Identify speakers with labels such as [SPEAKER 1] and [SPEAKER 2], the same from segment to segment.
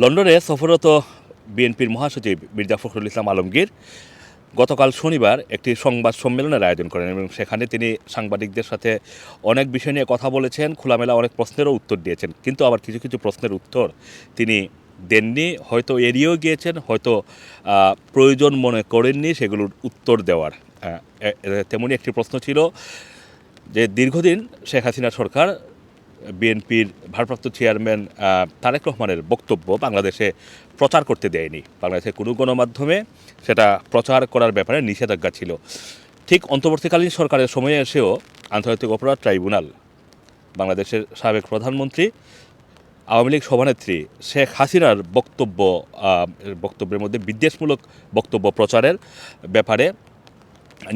[SPEAKER 1] লন্ডনে সফররত বিএনপির মহাসচিব মির্জা ফখরুল ইসলাম আলমগীর গতকাল শনিবার একটি সংবাদ সম্মেলনের আয়োজন করেন এবং সেখানে তিনি সাংবাদিকদের সাথে অনেক বিষয় নিয়ে কথা বলেছেন, খোলামেলা অনেক প্রশ্নেরও উত্তর দিয়েছেন। কিন্তু আবার কিছু কিছু প্রশ্নের উত্তর তিনি দেননি, হয়তো এড়িয়েও গিয়েছেন, হয়তো প্রয়োজন মনে করেননি সেগুলোর উত্তর দেওয়ার। তেমনই একটি প্রশ্ন ছিল যে দীর্ঘদিন শেখ হাসিনা সরকার বিএনপির ভারপ্রাপ্ত চেয়ারম্যান তারেক রহমানের বক্তব্য বাংলাদেশে প্রচার করতে দেয়নি। বাংলাদেশের কোনো গণমাধ্যমে সেটা প্রচার করার ব্যাপারে নিষেধাজ্ঞা ছিল। ঠিক অন্তর্বর্তীকালীন সরকারের সময়ে এসেও আন্তর্জাতিক অপরাধ ট্রাইব্যুনাল, বাংলাদেশের সাবেক প্রধানমন্ত্রী, আওয়ামী লীগ সভানেত্রী শেখ হাসিনার বক্তব্য বক্তব্যের মধ্যে বিদ্বেষমূলক বক্তব্য প্রচারের ব্যাপারে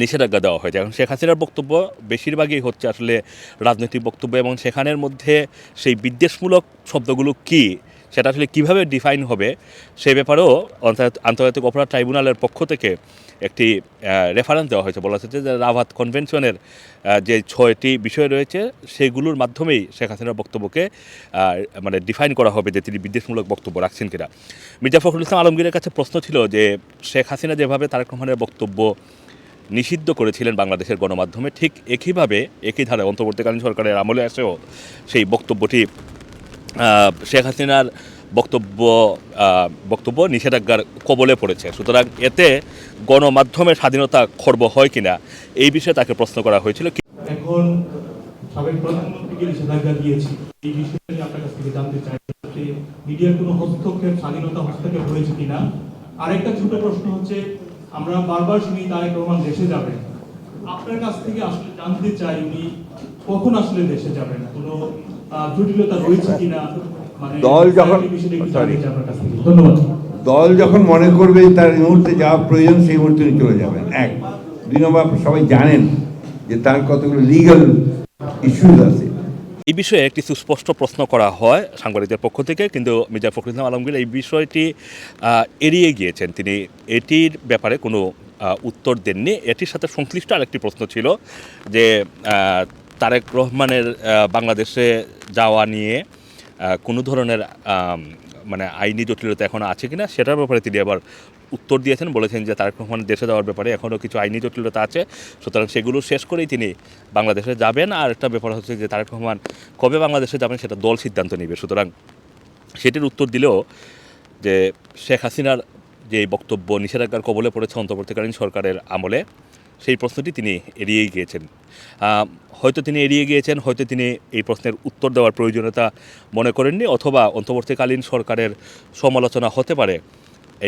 [SPEAKER 1] নিষেধাজ্ঞা দেওয়া হয়েছে। এখন শেখ হাসিনার বক্তব্য বেশিরভাগই হচ্ছে আসলে রাজনৈতিক বক্তব্য এবং সেখানের মধ্যে সেই বিদ্বেষমূলক শব্দগুলো কি, সেটা আসলে কীভাবে ডিফাইন হবে সেই ব্যাপারেও আন্তর্জাতিক অপরাধ ট্রাইব্যুনালের পক্ষ থেকে একটি রেফারেন্স দেওয়া হয়েছে। বলা হচ্ছে যে রাভাত কনভেনশনের যে ছয়টি বিষয় রয়েছে, সেগুলোর মাধ্যমেই শেখ হাসিনার বক্তব্যকে মানে ডিফাইন করা হবে যে তিনি বিদ্বেষমূলক বক্তব্য রাখছেন কিনা। মির্জা ফখরুল ইসলাম আলমগীরের কাছে প্রশ্ন ছিল যে শেখ হাসিনা যেভাবে তারেক রহমানের বক্তব্য নিষিদ্ধ করেছিলেন বাংলাদেশের গণমাধ্যমে। ঠিক একইভাবে, একই ধারে অন্তর্বর্তীকালীন সরকারের আমলে এসেও সেই বক্তব্যটি শেখ হাসিনার বক্তব্য বক্তব্য নিষেধাজ্ঞার কবলে পড়েছে। সুতরাং এতে গণমাধ্যমের স্বাধীনতা খর্ব হয় কিনা, এই বিষয়ে তাকে প্রশ্ন করা হয়েছিল।
[SPEAKER 2] এখন সাবেক প্রধানমন্ত্রীকে নিষেধাজ্ঞা দিয়েছি। এই বিষয়ে আপনার কাছ থেকে জানতে চাই মিডিয়ার কোনো হস্তক্ষেপ, স্বাধীনতা হস্তক্ষেপ হয়েছে কিনা। আরেকটা ছোট প্রশ্ন হচ্ছে আমরা বারবার শুনি তারেক রহমান দেশে যাবেন আপনার কাছ থেকে আসলে জানতে চাই উনি কখন আসলে দেশে যাবেন? কোনো জটিলতা রয়েছে কিনা? মানে
[SPEAKER 3] দল যখন-
[SPEAKER 2] ধন্যবাদ।
[SPEAKER 3] দল যখন মনে করবে তার এই মুহূর্তে যাওয়া প্রয়োজন সেই মুহূর্তে উনি চলে যাবেন। এক। দুই নম্বর সবাই জানেন যে তার কতগুলো লিগাল ইস্যুজ আছে।
[SPEAKER 1] এই বিষয়ে একটি সুস্পষ্ট প্রশ্ন করা হয় সাংবাদিকদের পক্ষ থেকে, কিন্তু মির্জা ফখরুল ইসলাম আলমগীর এই বিষয়টি এড়িয়ে গিয়েছেন। তিনি এটির ব্যাপারে কোনো উত্তর দেননি। এটির সাথে সংশ্লিষ্ট আরেকটি প্রশ্ন ছিল যে তারেক রহমানের বাংলাদেশে যাওয়া নিয়ে কোনো ধরনের মানে আইনি জটিলতা এখন আছে কিনা সেটার ব্যাপারে তিনি আবার উত্তর দিয়েছেন। বলেছেন যে তারেক রহমান দেশে যাওয়ার ব্যাপারে এখনও কিছু আইনি জটিলতা আছে। সুতরাং সেগুলো শেষ করেই তিনি বাংলাদেশে যাবেন। আর একটা ব্যাপার হচ্ছে যে তারেক রহমান কবে বাংলাদেশে যাবেন সেটা দল সিদ্ধান্ত নেবে। সুতরাং সেটির উত্তর দিলেও যে শেখ হাসিনার যে বক্তব্য, নিষেধাজ্ঞার কবলে পড়েছে অন্তর্বর্তীকালীন সরকারের আমলে সেই প্রশ্নটি তিনি এড়িয়ে গিয়েছেন। হয়তো তিনি এড়িয়ে গিয়েছেন, হয়তো তিনি এই প্রশ্নের উত্তর দেওয়ার প্রয়োজনীয়তা মনে করেননি অথবা অন্তর্বর্তীকালীন সরকারের সমালোচনা হতে পারে।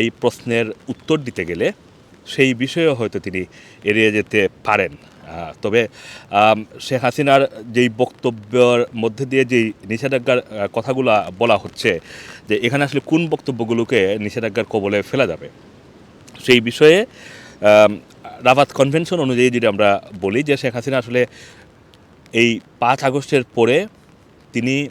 [SPEAKER 1] এই প্রশ্নের উত্তর দিতে গেলে সেই বিষয়েও হয়তো তিনি এড়িয়ে যেতে পারেন। তবে শেখ হাসিনার যেই বক্তব্যের মধ্যে দিয়ে যেই নিষেধাজ্ঞার কথাগুলো বলা হচ্ছে যে এখানে আসলে কোন বক্তব্যগুলোকে নিষেধাজ্ঞার কবলে ফেলা যাবে, সেই বিষয়ে রাবাত কনভেনশন অনুযায়ী যদি আমরা বলি যে শেখ হাসিনা আসলে এই পাঁচ আগস্টের পরে তিনি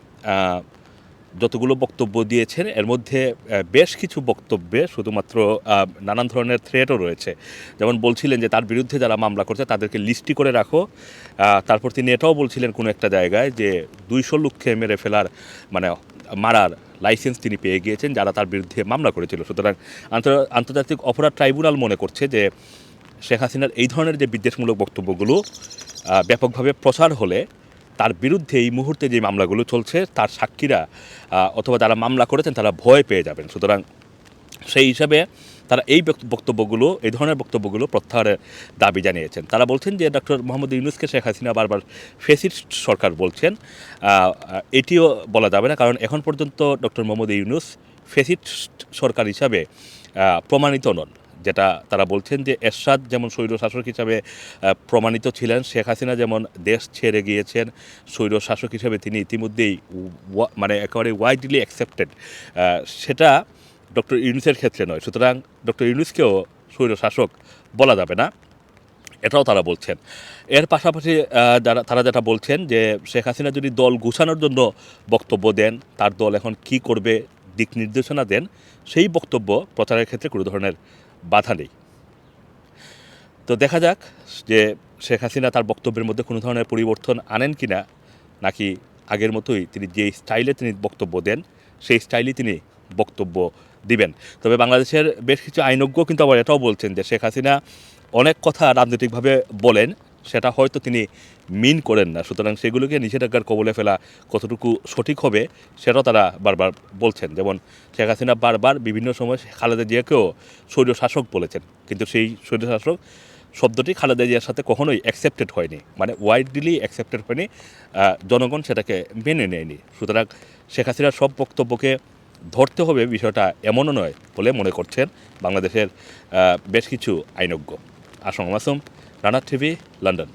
[SPEAKER 1] যতগুলো বক্তব্য দিয়েছেন, এর মধ্যে বেশ কিছু বক্তব্যে শুধুমাত্র নানান ধরনের থ্রেটও রয়েছে। যেমন বলছিলেন যে তার বিরুদ্ধে যারা মামলা করছে, তাদেরকে লিস্টি করে রাখো। তারপর তিনি এটাও বলছিলেন কোনো একটা জায়গায় যে দুইশো লোককে মেরে ফেলার মানে মারার লাইসেন্স তিনি পেয়ে গিয়েছেন, যারা তার বিরুদ্ধে মামলা করেছিল। সুতরাং আন্তর- আন্তর্জাতিক অপরাধ ট্রাইব্যুনাল মনে করছে যে শেখ হাসিনার এই ধরনের যে বিদ্বেষমূলক বক্তব্যগুলো ব্যাপকভাবে প্রচার হলে তার বিরুদ্ধে এই মুহূর্তে যে মামলাগুলো চলছে, তার সাক্ষীরা অথবা যারা মামলা করেছেন তারা ভয় পেয়ে যাবেন। সুতরাং সেই হিসাবে তারা এই বক্তব্যগুলো, এই ধরনের বক্তব্যগুলো প্রত্যাহারের দাবি জানিয়েছেন। তারা বলছেন যে ডক্টর মোহাম্মদ ইউনুসকে শেখ হাসিনা বারবার ফেসিস্ট সরকার বলছেন। এটিও বলা যাবে না, কারণ এখন পর্যন্ত ডক্টর মোহাম্মদ ইউনুস ফেসিস্ট সরকার হিসাবে প্রমাণিত নন। যেটা তারা বলছেন যে এরশাদ যেমন স্বৈর শাসক হিসাবে প্রমাণিত ছিলেন, শেখ হাসিনা যেমন দেশ ছেড়ে গিয়েছেন স্বৈর শাসক হিসাবে তিনি ইতিমধ্যেই মানে একেবারে ওয়াইডলি অ্যাকসেপ্টেড সেটা ডক্টর ইউনুসের ক্ষেত্রে নয়। সুতরাং ডক্টর ইউনুসকেও স্বৈর শাসক বলা যাবে না, এটাও তারা বলছেন। এর পাশাপাশি যারা, তারা যেটা বলছেন যে শেখ হাসিনা যদি দল গুছানোর জন্য বক্তব্য দেন, তার দল এখন কি করবে দিক নির্দেশনা দেন, সেই বক্তব্য প্রচারের ক্ষেত্রে কোনো ধরনের বাধা নেই। তো দেখা যাক যে শেখ হাসিনা তার বক্তব্যের মধ্যে কোনো ধরনের পরিবর্তন আনেন কি না নাকি আগের মতোই তিনি যে স্টাইলে তিনি বক্তব্য দেন, সেই স্টাইলই তিনি বক্তব্য দিবেন। তবে বাংলাদেশের বেশ কিছু আইনজ্ঞ কিন্তু আবার এটাও বলছেন যে শেখ হাসিনা অনেক কথা রাজনৈতিকভাবে বলেন সেটা হয়তো তিনি মিন করেন না। সুতরাং সেগুলোকে নিষেধাজ্ঞার কবলে ফেলা কতটুকু সঠিক হবে, সেটাও তারা বারবার বলছেন। যেমন শেখ হাসিনা বারবার বিভিন্ন সময় খালেদা জিয়াকেও স্বৈর শাসক বলেছেন। কিন্তু সেই স্বৈর শাসক শব্দটি খালেদা জিয়ার সাথে কখনোই অ্যাকসেপ্টেড হয়নি। মানে ওয়াইডলি অ্যাকসেপ্টেড হয়নি। জনগণ সেটাকে মেনে নেয়নি। সুতরাং শেখ হাসিনার সব বক্তব্যকে ধরতে হবে বিষয়টা এমনও নয় বলে মনে করছেন বাংলাদেশের বেশ কিছু আইনজ্ঞ। আসম মাসুম রানার টিভি লন্ডন